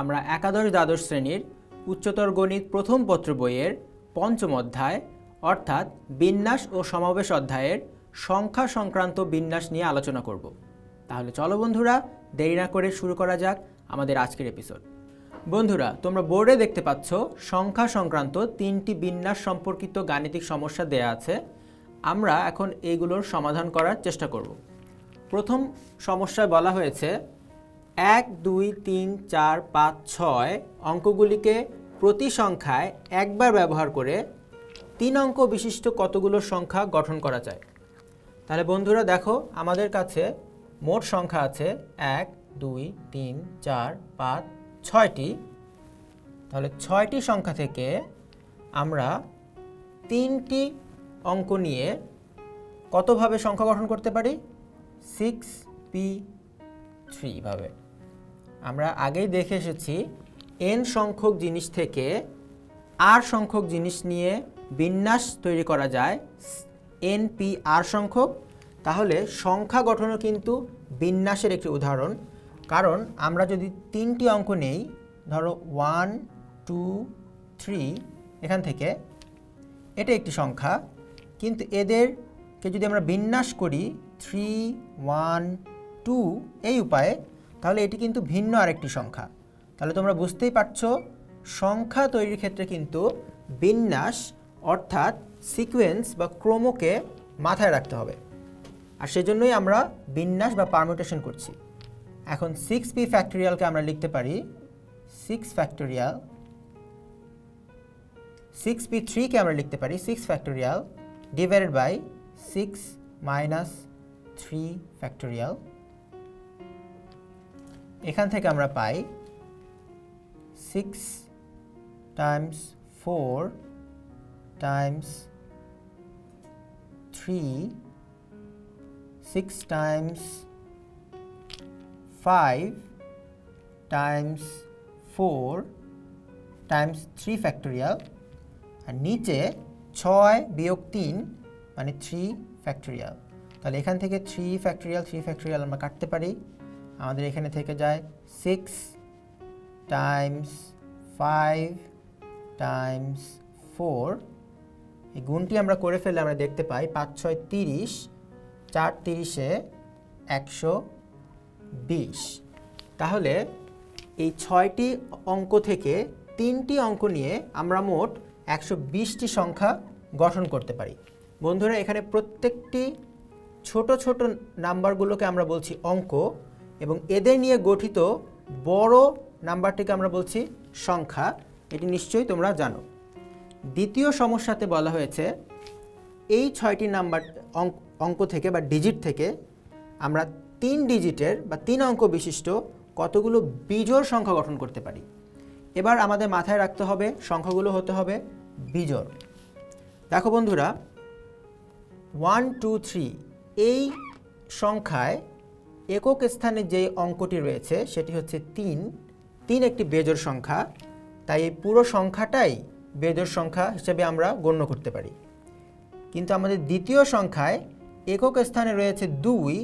আমরা একাদশ দ্বাদশ শ্রেণির উচ্চতর গণিত প্রথম পত্র বইয়ের পঞ্চম অধ্যায়, অর্থাৎ বিন্যাস ও সমাবেশ অধ্যায়ের সংখ্যা সংক্রান্ত বিন্যাস নিয়ে আলোচনা করব। তাহলে চলো বন্ধুরা, দেরি না করে শুরু করা যাক আমাদের আজকের এপিসোড বন্ধুরা, তোমরা বোর্ডে দেখতে পাচ্ছ, সংখ্যা সংক্রান্ত তিনটি বিন্যাস সম্পর্কিত গাণিতিক সমস্যা দেয়া আছে। আমরা এখন এইগুলোর সমাধান করার চেষ্টা করব। প্রথম সমস্যায় বলা হয়েছে এক, দুই, তিন, চার, পাঁচ, ছয় অঙ্কগুলিকে প্রতি সংখ্যায় একবার ব্যবহার করে তিন অঙ্ক বিশিষ্ট কতগুলো সংখ্যা গঠন করা যায়। তাহলে বন্ধুরা দেখো, আমাদের কাছে মোট সংখ্যা আছে এক, দুই, তিন, চার, পাঁচ, ছয়টি। তাহলে ছয়টি সংখ্যা থেকে আমরা তিনটি অঙ্ক নিয়ে কতভাবে সংখ্যা গঠন করতে পারি? সিক্স পি থ্রি ভাবে। আমরা আগেই দেখে এসেছি এন সংখ্যক জিনিস থেকে আর সংখ্যক জিনিস নিয়ে বিন্যাস তৈরি করা যায় এন পি আর সংখ্যক। তাহলে সংখ্যা গঠনও কিন্তু বিন্যাসের একটি উদাহরণ। কারণ আমরা যদি তিনটি অঙ্ক নেই, ধরো ওয়ান টু থ্রি এখান থেকে, এটা একটি সংখ্যা। কিন্তু এদেরকে যদি আমরা বিন্যাস করি থ্রি ওয়ান টু এই উপায়ে তাহলে এটি কিন্তু ভিন্ন আরেকটি সংখ্যা। তাহলে তোমরা বুঝতেই পারছ, সংখ্যা তৈরির ক্ষেত্রে কিন্তু বিন্যাস অর্থাৎ সিকোয়েন্স বা ক্রমকে মাথায় রাখতে হবে। আর সেজন্যই আমরা বিন্যাস বা পারমিউটেশন করছি। এখন সিক্স পি ফ্যাক্টোরিয়ালকে আমরা লিখতে পারি। সিক্স ফ্যাক্টোরিয়াল সিক্স পি থ্রিকে আমরা লিখতে পারি। Six factorial divided by six minus three factorial এখান থেকে আমরা পাই six times four times three six times five times four times three factorial আর নিচে ছয় বিয়োগ তিন মানে থ্রি ফ্যাক্টোরিয়াল তাহলে এখান থেকে থ্রি ফ্যাক্টোরিয়াল থ্রি ফ্যাক্টোরিয়াল আমরা কাটতে পারি। আমাদের এখানে থেকে যায় six times five times four এই গুণটি আমরা করে ফেললে আমরা দেখতে পাই পাঁচ, ছয়, তিরিশ, চার তিরিশে একশো বিশ। তাহলে এই ছয়টি অঙ্ক থেকে তিনটি অঙ্ক নিয়ে আমরা মোট একশো বিশটি সংখ্যা গঠন করতে পারি। বন্ধুরা, এখানে প্রত্যেকটি ছোট ছোট নাম্বারগুলোকে আমরা বলছি অঙ্ক। এবং এদের নিয়ে গঠিত বড় নাম্বারটিকে আমরা বলছি সংখ্যা। এটি নিশ্চয়ই তোমরা জানো। দ্বিতীয় সমস্যাতে বলা হয়েছে, এই ছয়টি নাম্বার অঙ্ক- থেকে বা ডিজিট থেকে আমরা তিন ডিজিটের বা তিন অঙ্ক বিশিষ্ট কতগুলো বিজোড় সংখ্যা গঠন করতে পারি। এবার আমাদের মাথায় রাখতে হবে, সংখ্যাগুলো হতে হবে বিজোড়। দেখো বন্ধুরা ওয়ান টু থ্রি এই সংখ্যায় একক স্থানে যে অঙ্কটি রয়েছে, সেটি হচ্ছে তিন। তিন একটি বেজোড় সংখ্যা, তাই এই পুরো সংখ্যাটাই বেজোড় সংখ্যা হিসেবে আমরা গণ্য করতে পারি। কিন্তু আমাদের দ্বিতীয় সংখ্যায় একক স্থানে রয়েছে দুই,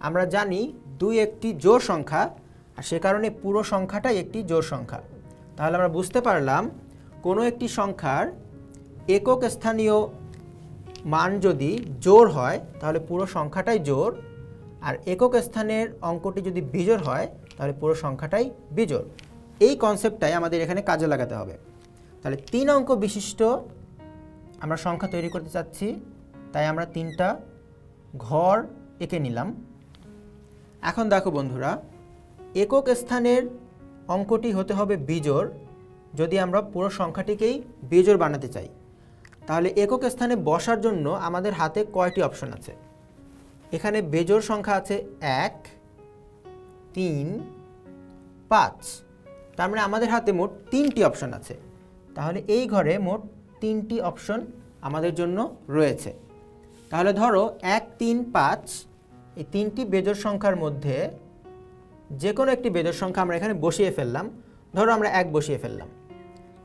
আমরা জানি দুই একটি জোর সংখ্যা, আর সে কারণে পুরো সংখ্যাটাই একটি জোর সংখ্যা। তাহলে আমরা বুঝতে পারলাম, কোনো একটি সংখ্যার একক স্থানীয় মান যদি জোর হয়, তাহলে পুরো সংখ্যাটাই জোড় আর একক স্থানের অঙ্কটি যদি বিজোড় হয়, তাহলে পুরো সংখ্যাটাই বিজোড়। এই কনসেপ্টটাই আমাদের এখানে কাজে লাগাতে হবে। তাহলে তিন অঙ্ক বিশিষ্ট, আমরা সংখ্যা তৈরি করতে চাচ্ছি, তাই আমরা তিনটা ঘর এঁকে নিলাম। এখন দেখো বন্ধুরা, একক স্থানের অঙ্কটি হতে হবে বিজোড়, যদি আমরা পুরো সংখ্যাটিকেই বিজোড় বানাতে চাই। তাহলে একক স্থানে বসার জন্য আমাদের হাতে কয়টি অপশন আছে? এখানে বেজোড় সংখ্যা আছে এক, তিন, পাঁচ। তার মানে আমাদের হাতে মোট তিনটি অপশন আছে। তাহলে এই ঘরে মোট তিনটি অপশন আমাদের জন্য রয়েছে। তাহলে ধরো এক, তিন, পাঁচ, এই তিনটি বেজোড় সংখ্যার মধ্যে যে কোনো একটি বেজোড় সংখ্যা আমরা এখানে বসিয়ে ফেললাম। ধরো আমরা এক বসিয়ে ফেললাম।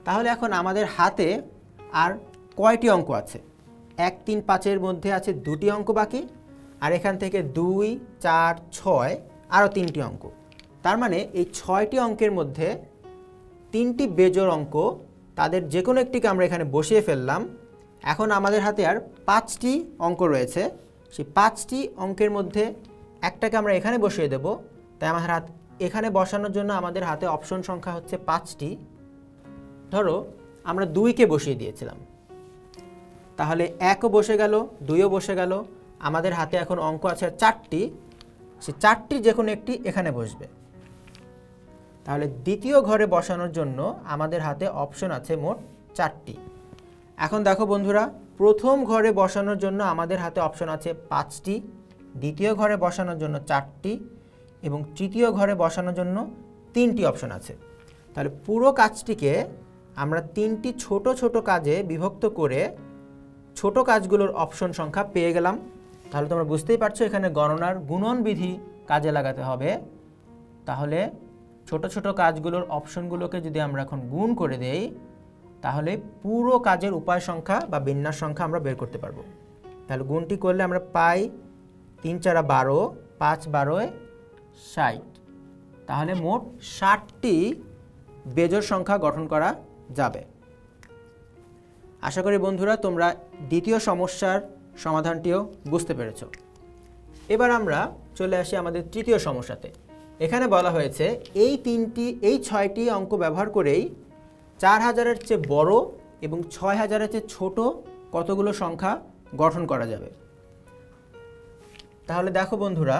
তাহলে এখন আমাদের হাতে আর কয়টি অঙ্ক আছে? এক, তিন, পাঁচের মধ্যে আছে দুটি অঙ্ক বাকি। আর এখান থেকে দুই, চার, ছয়, আরও তিনটি অঙ্ক। তার মানে এই ছয়টি অঙ্কের মধ্যে তিনটি বেজোড় অঙ্ক তাদের যে কোনো একটিকে আমরা এখানে বসিয়ে ফেললাম। এখন আমাদের হাতে আর পাঁচটি অঙ্ক রয়েছে। সেই পাঁচটি অঙ্কের মধ্যে একটাকে আমরা এখানে বসিয়ে দেব। তাই আমাদের হাত, এখানে বসানোর জন্য আমাদের হাতে অপশন সংখ্যা হচ্ছে পাঁচটি। ধরো আমরা দুইকে বসিয়ে দিয়েছিলাম। তাহলে একও বসে গেল, দুইও বসে গেল আমাদের হাতে এখন অঙ্ক আছে চারটি। সে চারটি যে কোনো একটি এখানে বসবে। তাহলে দ্বিতীয় ঘরে বসানোর জন্য আমাদের হাতে অপশন আছে মোট চারটি। এখন দেখো বন্ধুরা, প্রথম ঘরে বসানোর জন্য আমাদের হাতে অপশন আছে পাঁচটি, দ্বিতীয় ঘরে বসানোর জন্য চারটি এবং তৃতীয় ঘরে বসানোর জন্য তিনটি অপশন আছে। তাহলে পুরো কাজটিকে আমরা তিনটি ছোট ছোট কাজে বিভক্ত করে ছোট কাজগুলোর অপশন সংখ্যা পেয়ে গেলাম। তাহলে তোমরা বুঝতেই পারছ এখানে গণনার গুণন বিধি কাজে লাগাতে হবে। তাহলে ছোট ছোট কাজগুলোর অপশনগুলোকে যদি আমরা এখন গুণ করে দেই, তাহলে পুরো কাজের উপায় সংখ্যা বা বিন্যাস সংখ্যা আমরা বের করতে পারব। তাহলে গুণটি করলে আমরা পাই তিন চারা বারো, পাঁচ বারোয় ষাট। তাহলে মোট ষাটটি বেজোড় সংখ্যা গঠন করা যাবে। আশা করি বন্ধুরা তোমরা দ্বিতীয় সমস্যার সমাধানটিও বুঝতে পেরেছ। এবার আমরা চলে আসি আমাদের তৃতীয় সমস্যাতে। এখানে বলা হয়েছে, এই তিনটি, এই ছয়টি অঙ্ক ব্যবহার করেই চার হাজারের চেয়ে বড় এবং ছয় হাজারের চেয়ে ছোট কতগুলো সংখ্যা গঠন করা যাবে। তাহলে দেখো বন্ধুরা,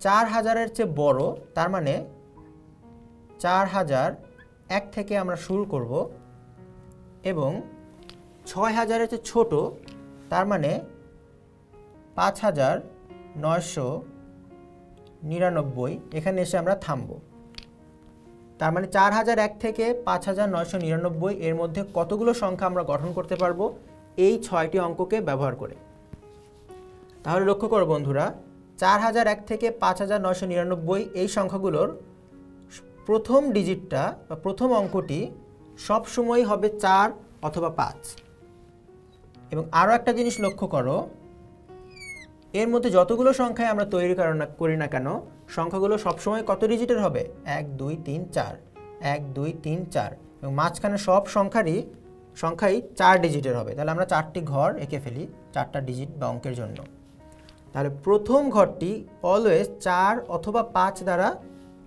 চার হাজারের চেয়ে বড়, তার মানে চার হাজার এক থেকে আমরা শুরু করব এবং ছয় হাজারের চেয়ে ছোট, তার মানে পাঁচ হাজার নয়শো নিরানব্বই। এখানে এসে আমরা থামব। তার মানে চার হাজার এক থেকে পাঁচ হাজার নয়শো নিরানব্বই এর মধ্যে কতগুলো সংখ্যা আমরা গঠন করতে পারব? এই ছয়টি অঙ্ককে ব্যবহার করে। তাহলে লক্ষ্য করো বন্ধুরা, চার হাজার এক থেকে পাঁচ হাজার নয়শো নিরানব্বই এই সংখ্যাগুলোর প্রথম ডিজিটটা বা প্রথম অঙ্কটি সবসময় হবে চার অথবা পাঁচ। এবং আরও একটা জিনিস লক্ষ্য করো এর মধ্যে যতগুলো সংখ্যায় আমরা তৈরি করি না কেন, সংখ্যাগুলো সবসময় কত ডিজিটের হবে? এক, দুই, তিন, চার। এক, দুই, তিন, চার। এবং মাঝখানে সব সংখ্যারই, সংখ্যাই চার ডিজিটের হবে। তাহলে আমরা চারটি ঘর এঁকে ফেলি, চারটা ডিজিট বা অঙ্কের জন্য। তাহলে প্রথম ঘরটি অলওয়েজ চার অথবা পাঁচ দ্বারা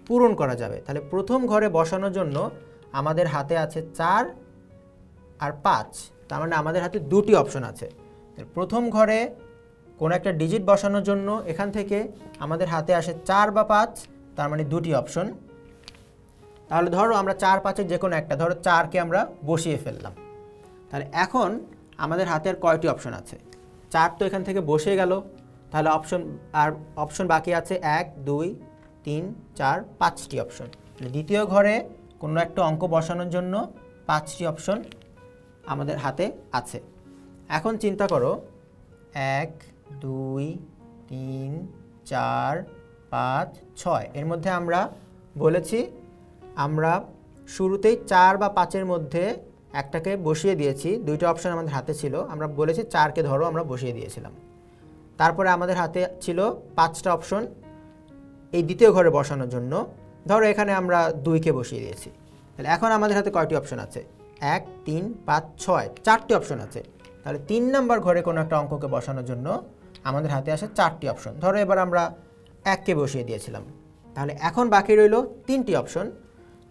পূরণ করা যাবে। তাহলে প্রথম ঘরে বসানোর জন্য আমাদের হাতে আছে চার আর পাঁচ। তার মানে আমাদের হাতে দুটি অপশন আছে। প্রথম ঘরে কোনো একটা ডিজিট বসানোর জন্য এখান থেকে আমাদের হাতে আসে চার বা পাঁচ, তার মানে দুটি অপশন তাহলে ধরো আমরা চার পাঁচের যে কোনো একটা, ধরো চারকে আমরা বসিয়ে ফেললাম। তাহলে এখন আমাদের হাতে আর কয়টি অপশন আছে? চার তো এখান থেকে বসে গেল। তাহলে অপশন আর অপশন বাকি আছে এক, দুই, তিন, চার, পাঁচটি অপশন দ্বিতীয় ঘরে কোনো একটা অঙ্ক বসানোর জন্য পাঁচটি অপশন আমাদের হাতে আছে। এখন চিন্তা করো, এক দুই, তিন, চার, পাঁচ, ছয়। এর মধ্যে আমরা বলেছি, আমরা শুরুতেই চার বা পাঁচের মধ্যে একটাকে বসিয়ে দিয়েছি। দুইটা অপশন আমাদের হাতে ছিল। আমরা বলেছি চারকে ধরো, আমরা বসিয়ে দিয়েছিলাম। তারপরে আমাদের হাতে ছিল পাঁচটা অপশন এই দ্বিতীয় ঘরে বসানোর জন্য। ধরো এখানে আমরা দুইকে বসিয়ে দিয়েছি। তাহলে এখন আমাদের হাতে কয়টি অপশন আছে? এক, তিন, পাঁচ, ছয়। চারটি অপশন আছে। তাহলে তিন নাম্বার ঘরে কোনো একটা অঙ্ককে বসানোর জন্য আমাদের হাতে আসে চারটি অপশন ধরো এবার আমরা এককে বসিয়ে দিয়েছিলাম। তাহলে এখন বাকি রইল তিনটি অপশন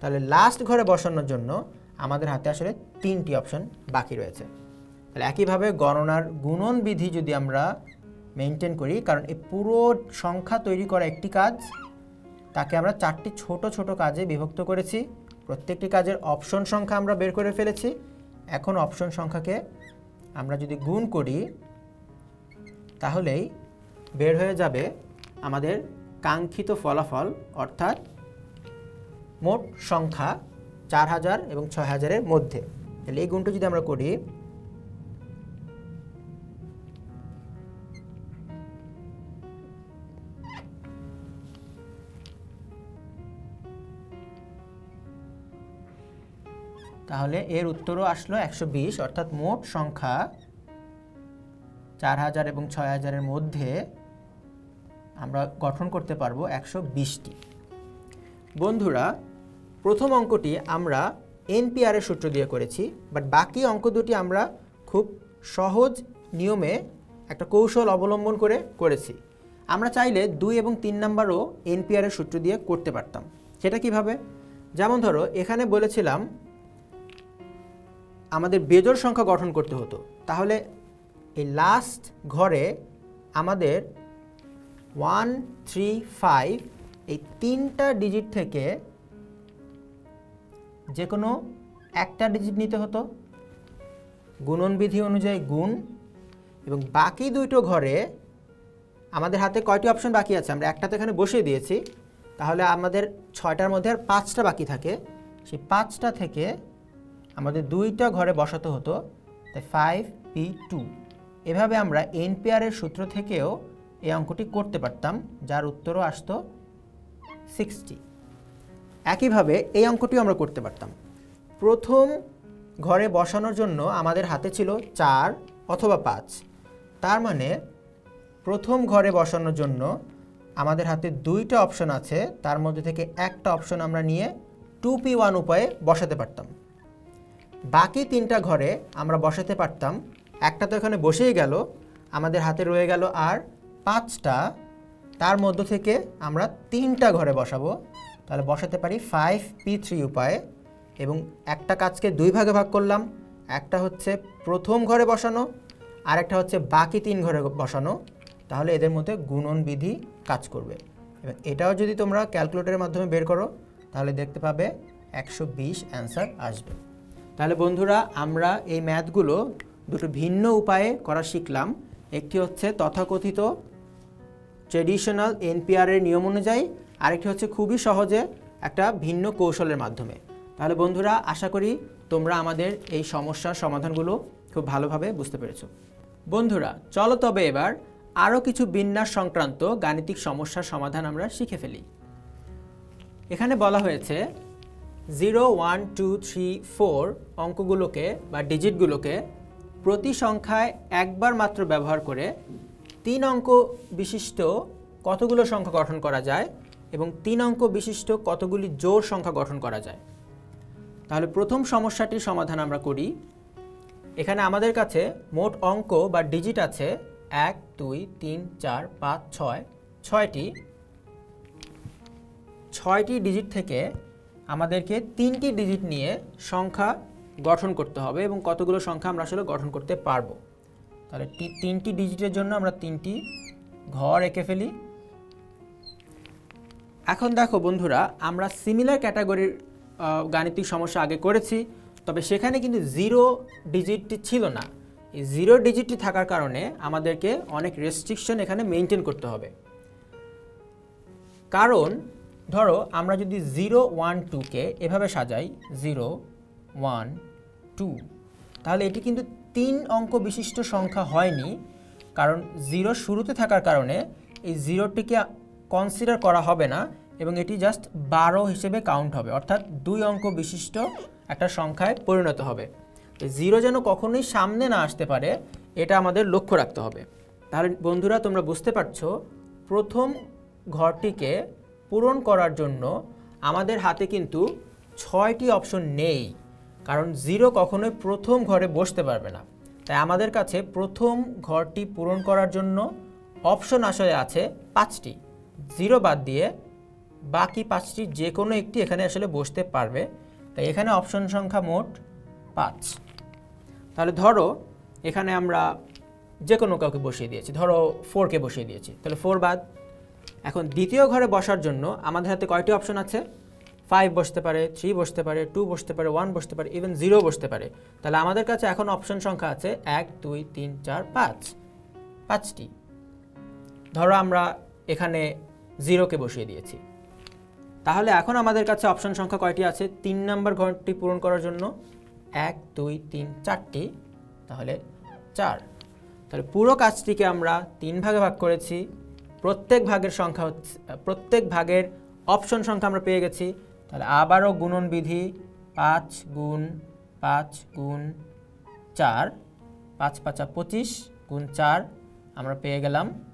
তাহলে লাস্ট ঘরে বসানোর জন্য আমাদের হাতে আসলে তিনটি অপশন বাকি রয়েছে। তাহলে একইভাবে গণনার গুণন বিধি যদি আমরা মেনটেন করি, কারণ এই পুরো সংখ্যা তৈরি করা একটি কাজ, তাকে আমরা চারটি ছোট ছোট কাজে বিভক্ত করেছি। প্রত্যেকটি কাজের অপশন সংখ্যা আমরা বের করে ফেলেছি। এখন অপশন সংখ্যাকে আমরা যদি গুণ করি তাহলেই বের হয়ে যাবে আমাদের কাঙ্ক্ষিত ফলাফল, অর্থাৎ মোট সংখ্যা চার হাজার এবং ছয় হাজারের মধ্যে। তাহলে এই গুণটা যদি আমরা করি, তাহলে এর উত্তরও আসলো একশো বিশ, অর্থাৎ মোট সংখ্যা চার হাজার এবং ছয় হাজারের মধ্যে আমরা গঠন করতে পারব একশো বিশটি। বন্ধুরা, প্রথম অঙ্কটি আমরা এনপিআরের সূত্র দিয়ে করেছি বাট বাকি অঙ্ক দুটি আমরা খুব সহজ নিয়মে একটা কৌশল অবলম্বন করে করেছি। আমরা চাইলে দুই এবং তিন নাম্বারও এনপিআরের সূত্র দিয়ে করতে পারতাম। সেটা কীভাবে? যেমন ধরো, এখানে বলেছিলাম আমাদের বেজোড় সংখ্যা গঠন করতে হতো। তাহলে এই লাস্ট ঘরে আমাদের ওয়ান থ্রি ফাইভ এই তিনটা ডিজিট থেকে যে কোনো একটা ডিজিট নিতে হতো। গুণন বিধি অনুযায়ী গুণ এবং বাকি দুটো ঘরে আমাদের হাতে কয়টি অপশন বাকি আছে? আমরা একটা তো এখানে বসিয়ে দিয়েছি। তাহলে আমাদের ছয়টার মধ্যে আর পাঁচটা বাকি থাকে। সেই পাঁচটা থেকে আমাদের দুইটা ঘরে বসাতে হতো। তাই ফাইভ পি টু এভাবে আমরা এনপিআরের সূত্র থেকেও এই অঙ্কটি করতে পারতাম, যার উত্তরও আসতো সিক্সটি একইভাবে এই অঙ্কটিও আমরা করতে পারতাম। প্রথম ঘরে বসানোর জন্য আমাদের হাতে ছিল চার অথবা পাঁচ। তার মানে প্রথম ঘরে বসানোর জন্য আমাদের হাতে দুইটা অপশন আছে, তার মধ্যে থেকে একটা অপশন আমরা নিয়ে টু পি ওয়ান উপায়ে বসাতে পারতাম। বাকি তিনটা ঘরে আমরা বসাতে পারতাম একটা তো এখানে বসেই গেল, আমাদের হাতে রয়ে গেল আর পাঁচটা। তার মধ্য থেকে আমরা তিনটা ঘরে বসাবো। তাহলে বসাতে পারি ফাইভ পি থ্রি উপায়ে এবং একটা কাজকে দুই ভাগে ভাগ করলাম। একটা হচ্ছে প্রথম ঘরে বসানো আর একটা হচ্ছে বাকি তিন ঘরে বসানো। তাহলে এদের মধ্যে গুণন বিধি কাজ করবে। এবং এটাও যদি তোমরা ক্যালকুলেটরের মাধ্যমে বের করো, তাহলে দেখতে পাবে একশো বিশ অ্যান্সার আসবে। তাহলে বন্ধুরা, আমরা এই ম্যাথগুলো দুটো ভিন্ন উপায়ে করা শিখলাম। একটি হচ্ছে তথাকথিত ট্রেডিশনাল এনপিআরের নিয়ম অনুযায়ী, আরেকটি হচ্ছে খুবই সহজে একটা ভিন্ন কৌশলের মাধ্যমে। তাহলে বন্ধুরা, আশা করি তোমরা আমাদের এই সমস্যার সমাধানগুলো খুব ভালোভাবে বুঝতে পেরেছ। বন্ধুরা, চলো তবে এবার আরও কিছু বিন্যাস সংক্রান্ত গাণিতিক সমস্যার সমাধান আমরা শিখে ফেলি। এখানে বলা হয়েছে zero one two three four অঙ্কগুলোকে বা ডিজিটগুলোকে প্রতি সংখ্যায় একবার মাত্র ব্যবহার করে তিন অঙ্ক বিশিষ্ট কতগুলো সংখ্যা গঠন করা যায় এবং তিন অঙ্ক বিশিষ্ট কতগুলি জোর সংখ্যা গঠন করা যায়। তাহলে প্রথম সমস্যাটির সমাধান আমরা করি। এখানে আমাদের কাছে মোট অঙ্ক বা ডিজিট আছে এক, দুই, তিন, চার, পাঁচ, ছয়, ছয়টি। ছয়টি ডিজিট থেকে আমাদেরকে তিনটি ডিজিট নিয়ে সংখ্যা গঠন করতে হবে এবং কতগুলো সংখ্যা আমরা আসলে গঠন করতে পারব। তাহলে তিনটি ডিজিটের জন্য আমরা তিনটি ঘর এঁকে ফেলি। এখন দেখো বন্ধুরা, আমরা সিমিলার ক্যাটাগরির গাণিতিক সমস্যা আগে করেছি, তবে সেখানে কিন্তু জিরো ডিজিটটি ছিল না। এই জিরো ডিজিটটি থাকার কারণে আমাদেরকে অনেক রেস্ট্রিকশন এখানে মেনটেন করতে হবে। কারণ, ধরো আমরা যদি জিরো ওয়ান টুকে এভাবে সাজাই জিরো ওয়ান টু তাহলে এটি কিন্তু তিন অঙ্ক বিশিষ্ট সংখ্যা হয়নি, কারণ জিরো শুরুতে থাকার কারণে এই জিরোটিকে কনসিডার করা হবে না, এবং এটি জাস্ট বারো হিসেবে কাউন্ট হবে, অর্থাৎ দুই অঙ্ক বিশিষ্ট একটা সংখ্যায় পরিণত হবে। জিরো যেন কখনোই সামনে না আসতে পারে, এটা আমাদের লক্ষ্য রাখতে হবে। তাহলে বন্ধুরা, তোমরা বুঝতে পারছ, প্রথম ঘরটিকে পূরণ করার জন্য আমাদের হাতে কিন্তু ছয়টি অপশন নেই। কারণ জিরো কখনোই প্রথম ঘরে বসতে পারবে না। তাই আমাদের কাছে প্রথম ঘরটি পূরণ করার জন্য অপশন আসলে আছে পাঁচটি। জিরো বাদ দিয়ে বাকি পাঁচটি যে কোনো একটি এখানে আসলে বসতে পারবে। তাই এখানে অপশন সংখ্যা মোট পাঁচ। তাহলে ধরো এখানে আমরা যে কোনো কাউকে বসিয়ে দিয়েছি। ধরো ফোরকে বসিয়ে দিয়েছি। তাহলে ফোর বাদ। এখন দ্বিতীয় ঘরে বসার জন্য আমাদের হাতে কয়টি অপশন আছে? ফাইভ বসতে পারে থ্রি বসতে পারে টু বসতে পারে ওয়ান বসতে পারে ইভেন জিরো বসতে পারে। তাহলে আমাদের কাছে এখন অপশন সংখ্যা আছে এক, দুই, তিন, চার, পাঁচ। পাঁচটি। ধরো আমরা এখানে জিরোকে বসিয়ে দিয়েছি। তাহলে এখন আমাদের কাছে অপশন সংখ্যা কয়টি আছে? তিন নাম্বার ঘরটি পূরণ করার জন্য এক, দুই, তিন, চারটি। তাহলে চার। তাহলে পুরো কাজটিকে আমরা তিন ভাগে ভাগ করেছি। প্রত্যেক ভাগের সংখ্যা হচ্ছে, প্রত্যেক ভাগের অপশন সংখ্যা আমরা পেয়ে গেছি তাহলে আবারও গুণন বিধি পাঁচ গুণ পাঁচ গুণ চার, পাঁচ পাঁচা পঁচিশ গুণ চার আমরা পেয়ে গেলাম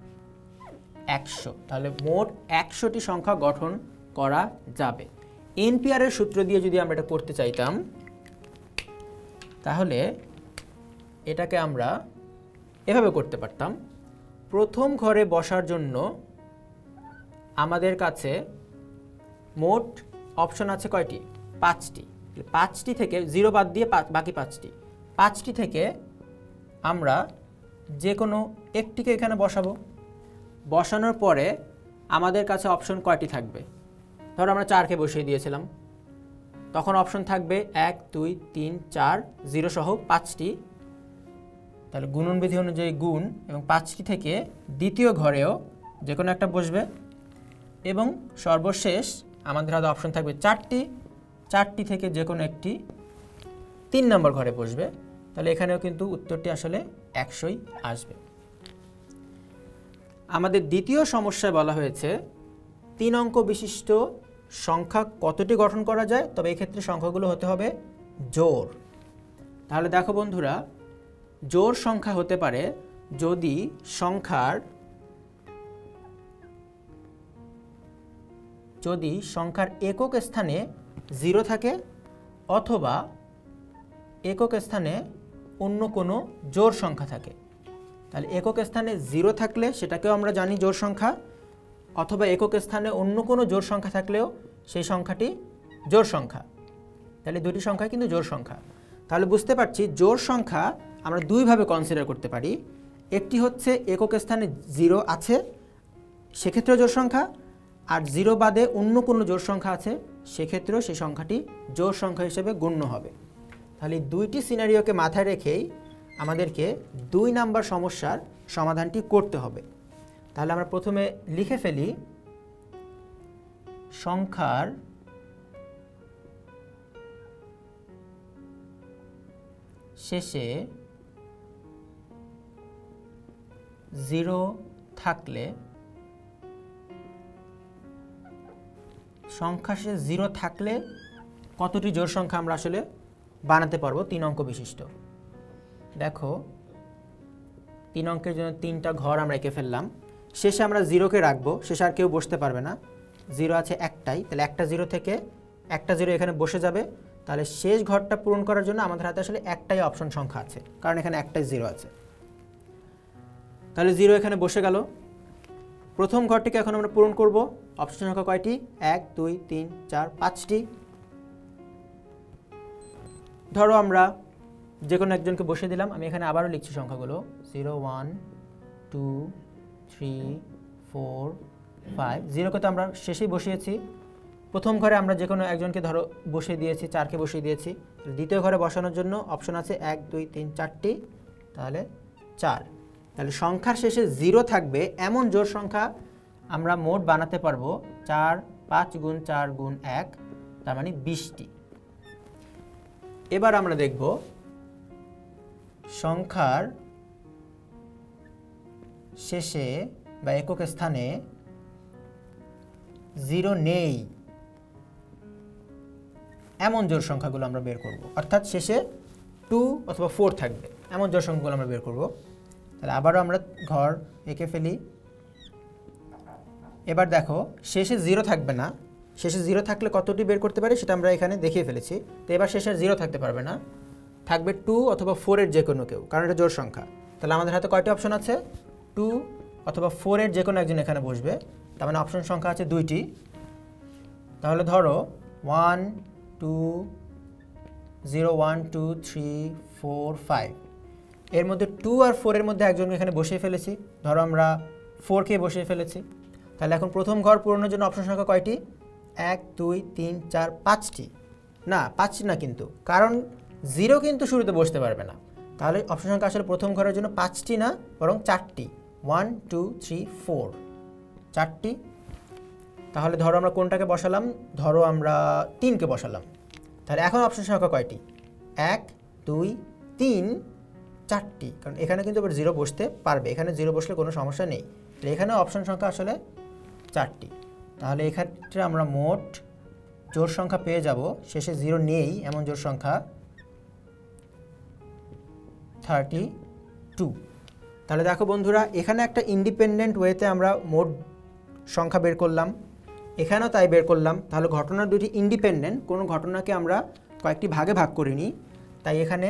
একশো। তাহলে মোট একশোটি সংখ্যা গঠন করা যাবে। এনপিআরের সূত্র দিয়ে যদি আমরা এটা করতে চাইতাম, তাহলে এটাকে আমরা এভাবে করতে পারতাম। প্রথম ঘরে বসার জন্য আমাদের কাছে মোট অপশন আছে কয়টি? পাঁচটি। পাঁচটি থেকে জিরো বাদ দিয়ে বাকি পাঁচটি। পাঁচটি থেকে আমরা যে কোনো একটিকে এখানে বসাবো। বসানোর পরে আমাদের কাছে অপশন কয়টি থাকবে? ধরো আমরা চারকে বসিয়ে দিয়েছিলাম। তখন অপশন থাকবে এক, দুই, তিন, চার, জিরো সহ পাঁচটি। তাহলে গুণন বিধি অনুযায়ী গুণ এবং পাঁচটি থেকে দ্বিতীয় ঘরেও যে কোনো একটা বসবে। এবং সর্বশেষ আমাদের হাতে অপশন থাকবে চারটি। চারটি থেকে যে কোনো একটি তিন নম্বর ঘরে বসবে। তাহলে এখানেও কিন্তু উত্তরটি আসলে একশোই আসবে। আমাদের দ্বিতীয় সমস্যায় বলা হয়েছে, তিন অঙ্ক বিশিষ্ট সংখ্যা কতটি গঠন করা যায়? তবে এক্ষেত্রে সংখ্যাগুলো হতে হবে জোর তাহলে দেখো বন্ধুরা জোর সংখ্যা হতে পারে যদি সংখ্যার যদি সংখ্যার একক স্থানে জিরো থাকে অথবা একক স্থানে অন্য কোনো জোর সংখ্যা থাকে, তাহলে একক স্থানে জিরো থাকলে সেটাকেও আমরা জানি জোর সংখ্যা, অথবা একক স্থানে অন্য কোনো জোর সংখ্যা থাকলেও সেই সংখ্যাটি জোর সংখ্যা। তাহলে দুটি সংখ্যা কিন্তু জোর সংখ্যা। তাহলে বুঝতে পারছি জোর সংখ্যা আমরা দুইভাবে কনসিডার করতে পারি। একটি হচ্ছে একক স্থানে জিরো আছে, সেক্ষেত্রেও জোর সংখ্যা আর জিরো বাদে অন্য কোনো জোর সংখ্যা আছে, সেক্ষেত্রেও সেই সংখ্যাটি জোর সংখ্যা হিসেবে গণ্য হবে। তাহলে দুইটি সিনারিওকে মাথায় রেখেই আমাদেরকে দুই নাম্বার সমস্যার সমাধানটি করতে হবে। তাহলে আমরা প্রথমে লিখে ফেলি, সংখ্যার শেষে জিরো থাকলে সংখ্যা শেষে জিরো থাকলে কতটি জোড় সংখ্যা আমরা আসলে বানাতে পারব? তিন অঙ্ক বিশিষ্ট। দেখো, তিন অঙ্কের জন্য তিনটা ঘর আমরা এঁকে ফেললাম। শেষে আমরা জিরোকে রাখব। শেষে আর কেউ বসতে পারবে না। জিরো আছে একটাই। তাহলে একটা জিরো থেকে একটা জিরো এখানে বসে যাবে। তাহলে শেষ ঘরটা পূরণ করার জন্য আমাদের হাতে আসলে একটাই অপশন সংখ্যা আছে। কারণ এখানে একটাই জিরো আছে। তাহলে জিরো এখানে বসে গেল। প্রথম ঘরটিকে এখন আমরা পূরণ করব। অপশন সংখ্যা কয়টি? এক, দুই, তিন, চার, পাঁচটি। ধরো আমরা যে কোনো একজনকে বসিয়ে দিলাম। আমি এখানে আবারও লিখছি সংখ্যাগুলো। Zero, one, two, three, four, five. জিরোকে তো আমরা শেষেই বসিয়েছি। প্রথম ঘরে আমরা যে কোনো একজনকে ধরো বসিয়ে দিয়েছি, চারকে বসিয়ে দিয়েছি। দ্বিতীয় ঘরে বসানোর জন্য অপশন আছে এক, দুই, তিন, চারটি। তাহলে চার। তাহলে সংখ্যার শেষে জিরো থাকবে, এমন জোড় সংখ্যা আমরা মোট বানাতে পারব চার, পাঁচ গুণ চার গুণ এক, তার মানে বিশটি। এবার আমরা দেখব সংখ্যার শেষে বা একক স্থানে জিরো নেই। এমন জোর সংখ্যাগুলো আমরা বের করব। অর্থাৎ শেষে টু অথবা ফোর থাকবে। এমন জোর সংখ্যাগুলো আমরা বের করব। তাহলে আবারও আমরা ঘর এঁকে ফেলি। এবার দেখো, শেষে জিরো থাকবে না। শেষে জিরো থাকলে কতটি বের করতে পারি সেটা আমরা এখানে দেখিয়ে ফেলেছি। তো এবার শেষে জিরো থাকতে পারবে না। থাকবে টু অথবা ফোরের যে কোনো কেউ, কারণ এটা জোর সংখ্যা। তাহলে আমাদের হাতে কয়টি অপশন আছে? টু অথবা ফোরের যে কোনো একজন এখানে বসবে। তার মানে অপশন সংখ্যা আছে দুইটি। তাহলে ধরো one two zero one two three four five এর মধ্যে টু আর ফোরের মধ্যে একজনকে এখানে বসিয়ে ফেলেছি। ধরো আমরা ফোরকে বসিয়ে ফেলেছি। তাহলে এখন প্রথম ঘর পূরণের জন্য অপশন সংখ্যা কয়টি? এক, দুই, তিন, চার, পাঁচটি। না পাঁচটি না কিন্তু। কারণ জিরো কিন্তু শুরুতে বসতে পারবে না। তাহলে অপশন সংখ্যা আসলে প্রথম ঘরের জন্য পাঁচটি না, বরং চারটি। ওয়ান টু থ্রি ফোর চারটি। তাহলে ধরো আমরা কোনটাকে বসালাম? ধরো আমরা তিনকে বসালাম। তাহলে এখন অপশন সংখ্যা কয়টি? এক, দুই, তিন। চারটি, কারণ এখানে কিন্তু এবার জিরো বসতে পারবে। এখানে জিরো বসলে কোনো সমস্যা নেই। এখানে অপশন সংখ্যা আসলে চারটি। তাহলে এক্ষেত্রে আমরা মোট জোর সংখ্যা পেয়ে যাব। শেষে জিরো নেই, এমন জোর সংখ্যা থার্টি টু তাহলে দেখো বন্ধুরা, এখানে একটা ইন্ডিপেন্ডেন্ট ওয়েতে আমরা মোট সংখ্যা বের করলাম। এখানেও তাই বের করলাম। তাহলে ঘটনা দুটি ইন্ডিপেন্ডেন্ট কোনো ঘটনাকে আমরা কয়েকটি ভাগে ভাগ করিনি তাই এখানে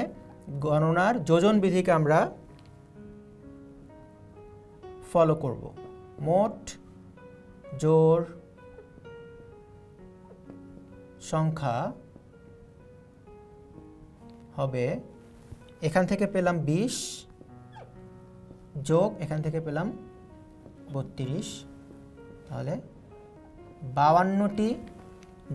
গণনার যোজন বিধিকে আমরা ফলো করব। মোট জোর সংখ্যা হবে, এখান থেকে পেলাম বিশ যোগ, এখান থেকে পেলাম বত্রিশ। তাহলে বাউান্নটি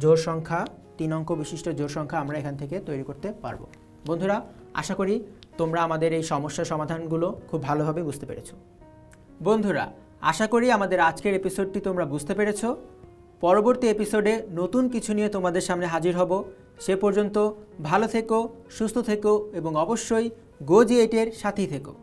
জোর সংখ্যা, তিন অঙ্ক বিশিষ্ট জোর সংখ্যা আমরা এখান থেকে তৈরি করতে পারব। বন্ধুরা আশা করি তোমরা আমাদের এই সমস্যার সমাধানগুলো খুব ভালোভাবে বুঝতে পেরেছ। বন্ধুরা, আশা করি আমাদের আজকের এপিসোডটি তোমরা বুঝতে পেরেছ। পরবর্তী এপিসোডে নতুন কিছু নিয়ে তোমাদের সামনে হাজির হব। সে পর্যন্ত ভালো থেকো, সুস্থ থেকো এবং অবশ্যই গোজি এইটের সাথেই থেকো।